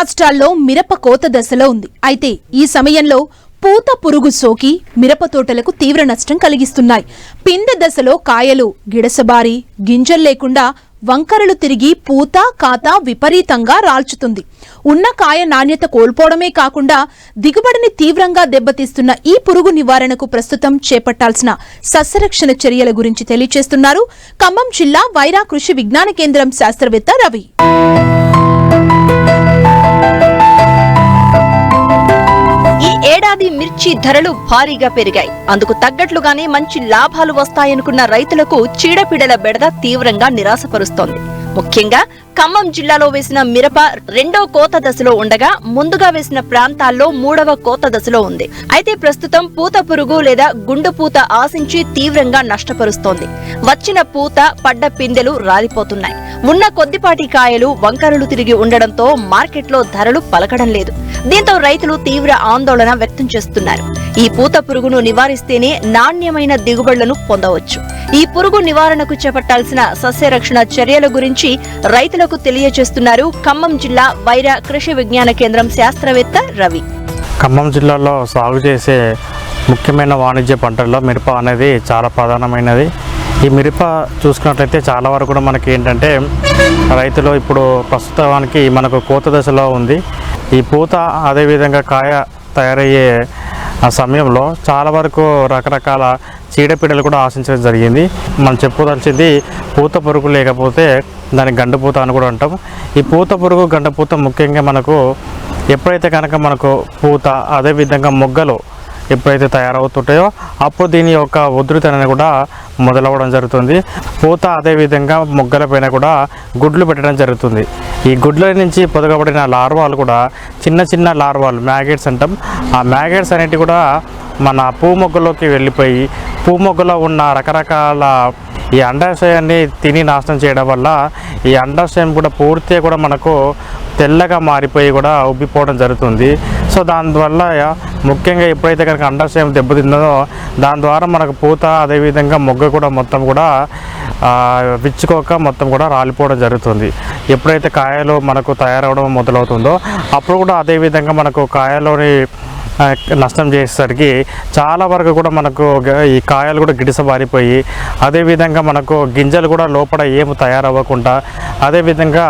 రాష్ట్రాల్లో మిరప కోత దశలో ఉంది. అయితే ఈ సమయంలో పూత పురుగు సోకి మిరప తోటలకు తీవ్ర నష్టం కలిగిస్తున్నాయి. పిందె దశలో కాయలు గిడసబారి గింజలు లేకుండా వంకరలు తిరిగి పూత కాత విపరీతంగా రాల్చుతుంది. ఉన్న కాయ నాణ్యత కోల్పోవడమే కాకుండా దిగుబడిని తీవ్రంగా దెబ్బతీస్తున్న ఈ పురుగు నివారణకు ప్రస్తుతం చేపట్టాల్సిన సస్యరక్షణ చర్యల గురించి తెలియజేస్తున్నారు ఖమ్మం జిల్లా వైరా కృషి విజ్ఞాన కేంద్రం శాస్త్రవేత్త రవి. ఏడాది మిర్చి ధరలు భారీగా పెరిగాయి. అందుకు తగ్గట్లుగానే మంచి లాభాలు వస్తాయనుకున్న రైతులకు చీడపీడల బెడద తీవ్రంగా నిరాశపరుస్తోంది. ముఖ్యంగా ఖమ్మం జిల్లాలో వేసిన మిరప రెండో కోత దశలో ఉండగా ముందుగా వేసిన ప్రాంతాల్లో మూడవ కోత దశలో ఉంది. అయితే ప్రస్తుతం పూత పురుగు లేదా గుండు పూత ఆశించి తీవ్రంగా నష్టపరుస్తోంది. వచ్చిన పూత పడ్డ పిందెలు రాలిపోతున్నాయి. ఉన్న కొద్దిపాటి కాయలు వంకరలు తిరిగి ఉండడంతో మార్కెట్లో ధరలు పలకడం లేదు. దీంతో రైతులు తీవ్ర ఆందోళన వ్యక్తం చేస్తున్నారు. ఈ పూత పురుగును నివారిస్తేనే నాణ్యమైన దిగుబడులను పొందవచ్చు. ఈ పురుగు నివారణకు చేపట్టాల్సిన సస్యరక్షణ చర్యల గురించి రైతులకు తెలియజేస్తున్నారు ఖమ్మం జిల్లా వైరా కృషి విజ్ఞాన కేంద్రం శాస్త్రవేత్త రవి. ఖమ్మం జిల్లాలో సాగు చేసే ముఖ్యమైన వాణిజ్య పంటల్లో మిరప అనేది చాలా ప్రధానమైనది. ఈ మిరప చూసుకున్నట్లయితే చాలా వరకు కూడా మనకి ఏంటంటే రైతులు ఇప్పుడు ప్రస్తుతానికి మనకు కోత దశలో ఉంది. ఈ పూత అదేవిధంగా కాయ తయారయ్యే ఆ సమయంలో చాలా వరకు రకరకాల చీడపీడలు కూడా ఆశించడం జరిగింది. మనం చెప్పుకోదలిచింది పూత పురుగు లేకపోతే దాని గండపూత అని కూడా అంటాం. ఈ పూత పురుగు గండపూత ముఖ్యంగా మనకు ఎప్పుడైతే కనుక మనకు పూత అదేవిధంగా మొగ్గలు ఎప్పుడైతే తయారవుతుంటాయో అప్పుడు దీని యొక్క ఉధృతి అనేది కూడా మొదలవ్వడం జరుగుతుంది. పూత అదేవిధంగా మొగ్గల పైన కూడా గుడ్లు పెట్టడం జరుగుతుంది. ఈ గుడ్ల నుంచి పొదగబడిన లార్వాలు కూడా చిన్న చిన్న లార్వాలు మ్యాగెట్స్ అంటాం. ఆ మ్యాగెట్స్ అనేటివి కూడా మన పూ మొగ్గలోకి వెళ్ళిపోయి పూ మొగ్గలో ఉన్న రకరకాల ఈ అండాశయాన్ని తిని నాశనం చేయడం వల్ల ఈ అండాశయం కూడా పూర్తిగా కూడా మనకు తెల్లగా మారిపోయి కూడా ఉబ్బిపోవడం జరుగుతుంది. సో దానివల్ల ముఖ్యంగా ఎప్పుడైతే కనుక అండాశయం దెబ్బతిందో దాని ద్వారా మనకు పూత అదేవిధంగా మొగ్గ కూడా మొత్తం కూడా విచ్చుకోక మొత్తం కూడా రాలిపోవడం జరుగుతుంది. ఎప్పుడైతే కాయలు మనకు తయారవడం మొదలవుతుందో అప్పుడు కూడా అదేవిధంగా మనకు కాయలోని నష్టం చేసేసరికి చాలా వరకు కూడా మనకు ఈ కాయలు కూడా గిడిసబారిపోయి అదేవిధంగా మనకు గింజలు కూడా లోపల ఏమి తయారవ్వకుండా అదేవిధంగా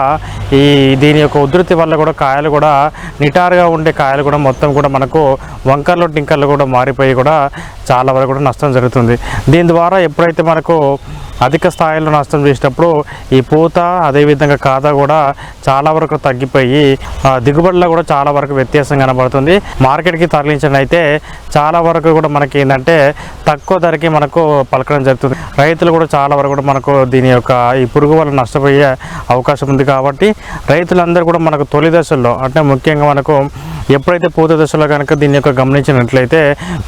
ఈ దీని యొక్క ఉధృతి వల్ల కూడా కాయలు కూడా నిటారుగా ఉండే కాయలు కూడా మొత్తం కూడా మనకు వంకర్లు టింకర్లు కూడా మారిపోయి కూడా చాలా వరకు కూడా నష్టం జరుగుతుంది. దీని ద్వారా ఎప్పుడైతే మనకు అధిక స్థాయిలో నష్టం చేసినప్పుడు ఈ పూత అదేవిధంగా కాద కూడా చాలా వరకు తగ్గిపోయి ఆ, దిగుబడిలో కూడా చాలా వరకు వ్యత్యాసం కనబడుతుంది. మార్కెట్కి తరలించడం అయితే చాలా వరకు కూడా మనకి ఏంటంటే తక్కువ ధరకి మనకు పలకడం జరుగుతుంది. రైతులు కూడా చాలా వరకు కూడా మనకు దీని యొక్క ఈ పురుగు వల్ల నష్టపోయే అవకాశం ఉంది కాబట్టి రైతులందరూ కూడా మనకు తొలి దశల్లో అంటే ముఖ్యంగా మనకు ఎప్పుడైతే పూత దశలో కనుక దీని యొక్క గమనించినట్లయితే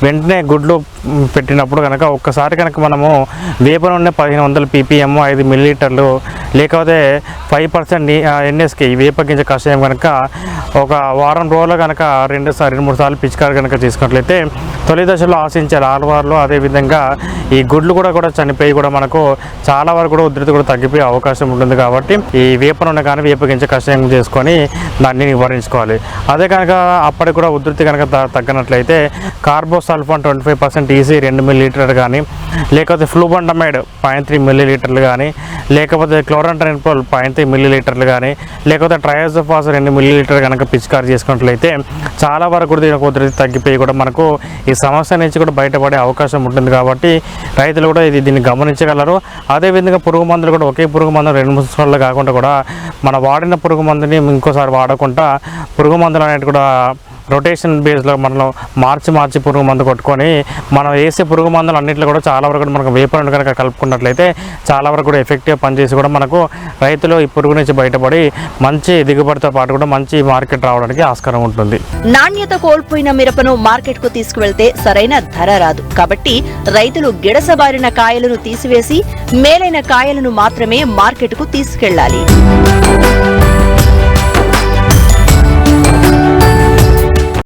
వెంటనే గుడ్లు పెట్టినప్పుడు కనుక ఒక్కసారి కనుక మనము వేప నూనె పదిహేను వందల పీపీఎం ఐదు మిల్లీలీటర్లు లేకపోతే ఫైవ్ పర్సెంట్ ఎన్ఎస్కే వేప గింజ కషాయం కనుక ఒక వారం రోజులు కనుక రెండు సార్లు రెండు మూడు సార్లు పిచికారు కనుక తీసుకున్నట్లయితే తొలి దశలో ఆశించే లార్వార్లు అదేవిధంగా ఈ గుడ్లు కూడా కూడా చనిపోయి కూడా మనకు చాలా వరకు కూడా ఉధృతి కూడా తగ్గిపోయే అవకాశం ఉంటుంది కాబట్టి ఈ వేప నూనె కానీ వేప గింజ కషాయం చేసుకొని దాన్ని నివారించుకోవాలి. అదే కనుక అప్పటికి కూడా ఉధృతి కనుక త- తగ్గినట్లయితే carbosulfan twenty five percent EC రెండు మిల్లీ లీటర్ కానీ లేకపోతే ఫ్లూబండమైడ్ పాయింట్ త్రీ మిల్లీ లీటర్లు కానీ లేకపోతే క్లోరంట్రెన్పోల్ పాయింట్ త్రీ మిల్లీ లీటర్లు కానీ లేకపోతే ట్రయోజోఫాస్ రెండు మిల్లీ లీటర్ కనుక పిచికారి చేసుకున్నట్లయితే చాలా వరకు కూడా దీనికి ఉధృతి తగ్గిపోయి కూడా మనకు ఈ సమస్య నుంచి కూడా బయటపడే అవకాశం ఉంటుంది కాబట్టి రైతులు కూడా ఇది దీన్ని గమనించగలరు. అదేవిధంగా పురుగు మందులు కూడా ఒకే పురుగు మందులు రెండు మూడు సంవత్సరాలు కాకుండా కూడా మన వాడిన పురుగు మందుని ఇంకోసారి వాడకుండా పురుగు మందులు అనేవి కూడా రొటేషన్ బేస్లో మనం మార్చి మార్చి పురుగు మందు కొట్టుకొని మనం వేసే పురుగు మందులు అన్నింటిలో కూడా చాలా వరకు మనకు వేప కనుక కలుపుకున్నట్లయితే చాలా వరకు కూడా ఎఫెక్టివ్గా పనిచేసి కూడా మనకు రైతులు ఈ పురుగు నుంచి బయటపడి మంచి దిగుబడితో పాటు కూడా మంచి మార్కెట్ రావడానికి ఆస్కారం ఉంటుంది. నాణ్యత కోల్పోయిన మిరపను మార్కెట్కు తీసుకువెళ్తే సరైన ధర రాదు. కాబట్టి రైతులు గిడసబారిన కాయలను తీసివేసి మేలైన కాయలను మాత్రమే మార్కెట్కు తీసుకెళ్ళాలి